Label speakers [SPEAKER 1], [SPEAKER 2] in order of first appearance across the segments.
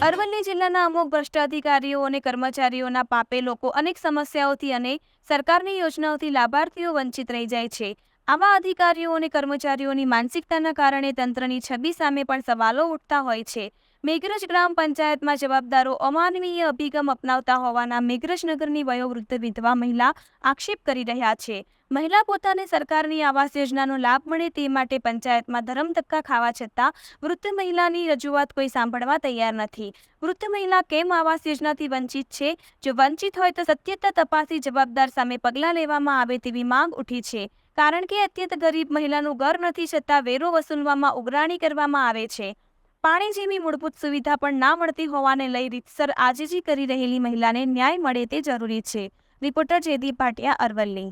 [SPEAKER 1] અરવલ્લી જિલ્લાના અમુક ભ્રષ્ટ અધિકારીઓ અને કર્મચારીઓના પાપે લોકો અનેક સમસ્યાઓથી અને સરકારની યોજનાઓથી લાભાર્થીઓ વંચિત રહી જાય છે. આવા અધિકારીઓ અને કર્મચારીઓની માનસિકતાના કારણે તંત્રની છબી સામે પણ સવાલો ઉઠતા હોય છે. મેઘરજ ગ્રામ પંચાયતમાં જવાબદારો અમાનવીય અભિગમ અપનાવતા હોવાના મેઘરજ નગરની વયોવૃદ્ધ વિધવા મહિલા આક્ષેપ કરી રહ્યા છે. મહિલા પોતાને સરકારની આવાસ યોજનાનો લાભ મળે તે માટે પંચાયતમાં ધરમ ધક્કા ખાવા છતાં વૃદ્ધ મહિલાની રજૂઆત કોઈ સાંભળવા તૈયાર નથી. વૃદ્ધ મહિલા કેમ આવાસ યોજનાથી વંચિત છે? જો વંચિત હોય તો સત્યતા તપાસી જવાબદાર સામે પગલાં લેવામાં આવે તેવી માંગ ઉઠી છે. કારણ કે અત્યંત ગરીબ મહિલાનું ઘર નથી છતાં વેરો વસૂલવામાં ઉઘરાણી કરવામાં આવે છે. પાણી જેવી મૂળભૂત સુવિધા પણ ના મળતી હોવાને લઈ રીતસર આજીજી કરી રહેલી મહિલાને ન્યાય મળે તે જરૂરી છે. રિપોર્ટર જયદીપ ભાટિયા, અરવલ્લી.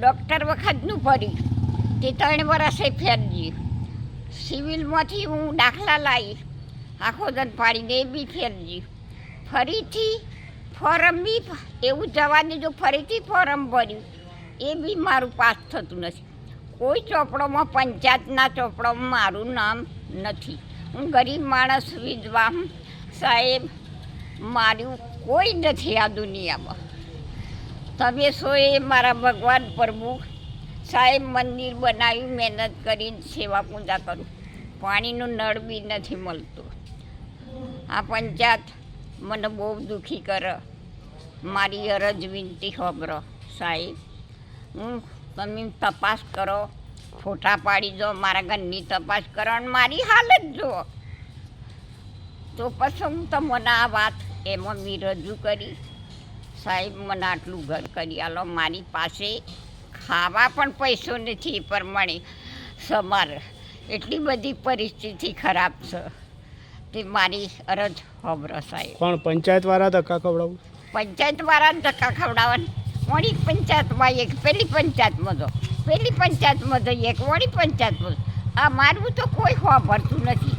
[SPEAKER 2] ડૉક્ટર વખતનું પડ્યું તે ત્રણ વર્ષે ફેરજી. સિવિલમાંથી હું દાખલા લાવી. આખો દંત પાડીને એ બી ફેરજી. ફરીથી ફોરમ બી, એવું જવા જો ફરીથી ફોરમ ભર્યું. એ બી મારું પાસ થતું નથી. કોઈ ચોપડોમાં, પંચાયતના ચોપડોમાં મારું નામ નથી. હું ગરીબ માણસ, વિધવા સાહેબ, માર્યું કોઈ નથી આ દુનિયામાં. તમે સોએ મારા ભગવાન પ્રભુ. સાહેબ, મંદિર બનાવ્યું, મહેનત કરીને સેવા પૂજા કરું. પાણીનું નળ બી નથી મળતું. આ પંચાયત મને બહુ દુઃખી કરે. મારી અરજ વિનંતી હોબરો સાહેબ હું તમે તપાસ કરો. ફોટા પાડી દો મારા ઘરની તપાસ કરો અને મારી હાલત જુઓ. તો પછી હું તમને આ વાત એમાં મેં રજૂ કરી. સાહેબ મને આટલું ઘર કરી આલો. મારી પાસે ખાવા પણ પૈસો નથી પ્રમાણે. સમાર એટલી બધી પરિસ્થિતિ ખરાબ છે. તે મારી અરજ હોબરો સાહેબ.
[SPEAKER 3] કોણ પંચાયત વાળા ધક્કા ખવડાવું?
[SPEAKER 2] પંચાયતવાળા ધક્કા ખવડાવવાના. વળી પંચાયતમાં એક, પેલી પંચાયતમાં તો, પેલી પંચાયતમાં તો એક, વળી પંચાયતમાં. આ મારું તો કોઈ હોભરતું નથી